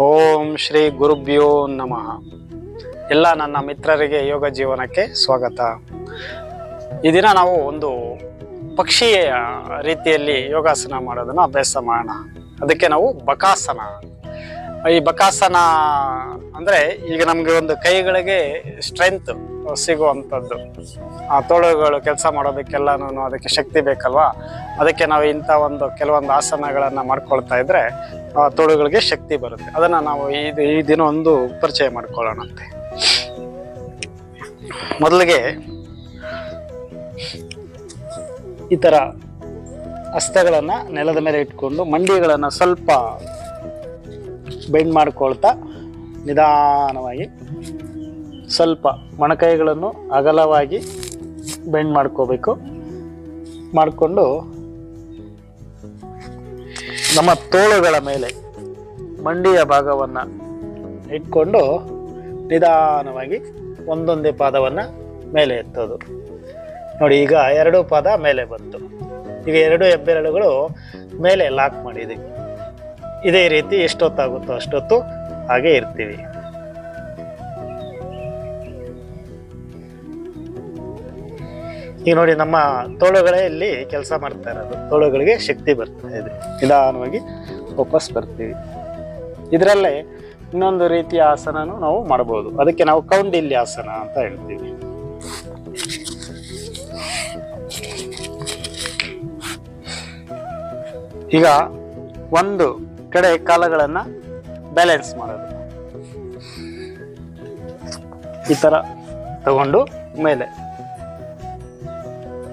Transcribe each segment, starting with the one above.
ಓಂ ಶ್ರೀ ಗುರುಭ್ಯೋ ನಮಃ. ಎಲ್ಲ ನನ್ನ ಮಿತ್ರರಿಗೆ ಯೋಗ ಜೀವನಕ್ಕೆ ಸ್ವಾಗತ. ಈ ದಿನ ನಾವು ಒಂದು ಪಕ್ಷಿಯ ರೀತಿಯಲ್ಲಿ ಯೋಗಾಸನ ಮಾಡೋದನ್ನು ಅಭ್ಯಾಸ ಮಾಡೋಣ. ಅದಕ್ಕೆ ನಾವು ಬಕಾಸನ. ಈ ಬಕಾಸನ ಅಂದರೆ ಈಗ ನಮಗೆ ಒಂದು ಕೈಗಳಿಗೆ ಸ್ಟ್ರೆಂತ್ ಸಿಗುವಂಥದ್ದು. ಆ ತೋಳುಗಳು ಕೆಲಸ ಮಾಡೋದಕ್ಕೆಲ್ಲನೂ ಅದಕ್ಕೆ ಶಕ್ತಿ ಬೇಕಲ್ವಾ? ಅದಕ್ಕೆ ನಾವು ಇಂಥ ಒಂದು ಕೆಲವೊಂದು ಆಸನಗಳನ್ನು ಮಾಡ್ಕೊಳ್ತಾ ಇದ್ರೆ ತೋಳುಗಳಿಗೆ ಶಕ್ತಿ ಬರುತ್ತೆ. ಅದನ್ನು ನಾವು ಇದು ಈ ದಿನ ಒಂದು ಪರಿಚಯ ಮಾಡ್ಕೊಳ್ಳೋಣಂತೆ ಮೊದಲಿಗೆ ಈ ಥರ ಹಸ್ತಗಳನ್ನು ನೆಲದ ಮೇಲೆ ಇಟ್ಕೊಂಡು ಮಂಡಿಗಳನ್ನು ಸ್ವಲ್ಪ ಬೆಂಡ್ ಮಾಡ್ಕೊಳ್ತಾ ನಿಧಾನವಾಗಿ ಸ್ವಲ್ಪ ಮೊಣಕೈಗಳನ್ನು ಅಗಲವಾಗಿ ಬೆಂಡ್ ಮಾಡ್ಕೋಬೇಕು. ಮಾಡಿಕೊಂಡು ನಮ್ಮ ತೋಳುಗಳ ಮೇಲೆ ಮಂಡಿಯ ಭಾಗವನ್ನು ಇಟ್ಕೊಂಡು ನಿಧಾನವಾಗಿ ಒಂದೊಂದೇ ಪಾದವನ್ನು ಮೇಲೆ ಎತ್ತೋದು. ನೋಡಿ, ಈಗ ಎರಡು ಪಾದ ಮೇಲೆ ಬಂತು. ಈಗ ಎರಡು ಹೆಬ್ಬೆರಳುಗಳು ಮೇಲೆ ಲಾಕ್ ಮಾಡಿದೆ ಇದೇ ರೀತಿ ಎಷ್ಟೊತ್ತಾಗುತ್ತೋ ಅಷ್ಟೊತ್ತು ಹಾಗೆ ಇರ್ತೀವಿ. ಈಗ ನೋಡಿ ನಮ್ಮ ತೋಳುಗಳೇ ಇಲ್ಲಿ ಕೆಲಸ ಮಾಡ್ತಾ ಇರೋದು. ತೋಳುಗಳಿಗೆ ಶಕ್ತಿ ಬರ್ತಾ ಇದೆ. ನಿಧಾನವಾಗಿ ವಾಪಸ್ ಬರ್ತೀವಿ. ಇದರಲ್ಲೇ ಇನ್ನೊಂದು ರೀತಿಯ ಆಸನನೂ ನಾವು ಮಾಡಬಹುದು ಅದಕ್ಕೆ ನಾವು ಕೌಂಡಿಲ್ಯ ಆಸನ ಅಂತ ಹೇಳ್ತೀವಿ. ಈಗ ಒಂದು ಕಡೆ ಕಾಲಗಳನ್ನ ಬ್ಯಾಲೆನ್ಸ್ ಮಾಡೋದು. ಈ ತರ ತಗೊಂಡು ಮೇಲೆ.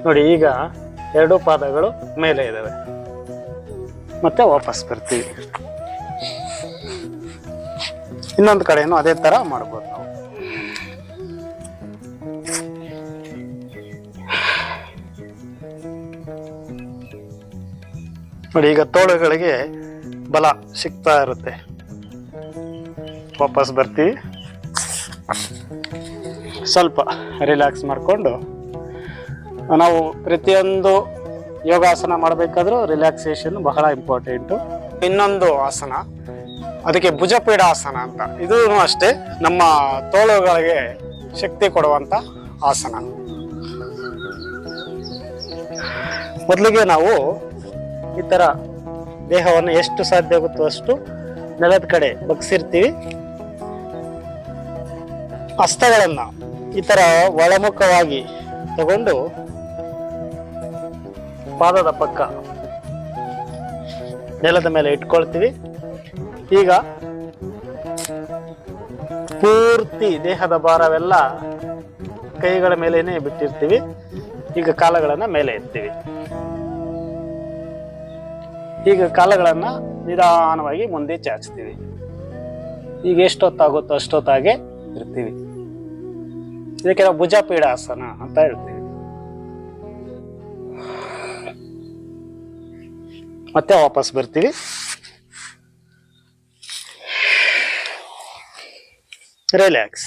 ನೋಡಿ, ಈಗ ಎರಡು ಪಾದಗಳು ಮೇಲೆ ಇದಾವೆ. ಮತ್ತೆ ವಾಪಸ್ ಬರ್ತೀವಿ. ಇನ್ನೊಂದು ಕಡೆನೂ ಅದೇ ತರ ಮಾಡ್ಬೋದು ನಾವು. ನೋಡಿ, ಈಗ ತೋಳುಗಳಿಗೆ ಬಲ ಸಿಗ್ತಾ ಇರುತ್ತೆ. ವಾಪಸ್ ಬರ್ತೀವಿ. ಸ್ವಲ್ಪ ರಿಲ್ಯಾಕ್ಸ್ ಮಾಡಿಕೊಂಡು ನಾವು ಪ್ರತಿಯೊಂದು ಯೋಗಾಸನ ಮಾಡಬೇಕಾದ್ರೂ ರಿಲ್ಯಾಕ್ಸೇಷನ್ ಬಹಳ ಇಂಪಾರ್ಟೆಂಟು ಇನ್ನೊಂದು ಆಸನ, ಅದಕ್ಕೆ ಭುಜಪೀಡಾಸನ ಅಂತ. ಇದೂ ಅಷ್ಟೇ ನಮ್ಮ ತೋಳುಗಳಿಗೆ ಶಕ್ತಿ ಕೊಡುವಂತ ಆಸನ. ಮೊದಲಿಗೆ ನಾವು ಈ ಥರ ದೇಹವನ್ನು ಎಷ್ಟು ಸಾಧ್ಯ ಆಗುತ್ತೋ ಅಷ್ಟು ನೆಲದ ಕಡೆ ಬಗ್ಸಿರ್ತೀವಿ. ಹಸ್ತಗಳನ್ನು ಈ ಥರ ಒಳಮುಖವಾಗಿ ತಗೊಂಡು ಪಾದದ ಪಕ್ಕ ನೆಲದ ಮೇಲೆ ಇಟ್ಕೊಳ್ತೀವಿ. ಈಗ ಪೂರ್ತಿ ದೇಹದ ಭಾರವೆಲ್ಲ ಕೈಗಳ ಮೇಲೇನೆ ಬಿಟ್ಟಿರ್ತೀವಿ. ಈಗ ಕಾಲಗಳನ್ನ ಮೇಲೆ ಎತ್ತೀವಿ. ಈಗ ಕಾಲಗಳನ್ನ ನಿಧಾನವಾಗಿ ಮುಂದೆ ಚಾಚ್ತೀವಿ. ಈಗ ಎಷ್ಟೊತ್ತಾಗುತ್ತೋ ಅಷ್ಟೊತ್ತಾಗೆ ಇರ್ತೀವಿ. ಇದಕ್ಕೆ ನಾವು ಭುಜಪೀಡಾಸನ ಅಂತ ಹೇಳ್ತೀವಿ. ಮತ್ತೆ ವಾಪಸ್ ಬರ್ತೀವಿ ರಿಲ್ಯಾಕ್ಸ್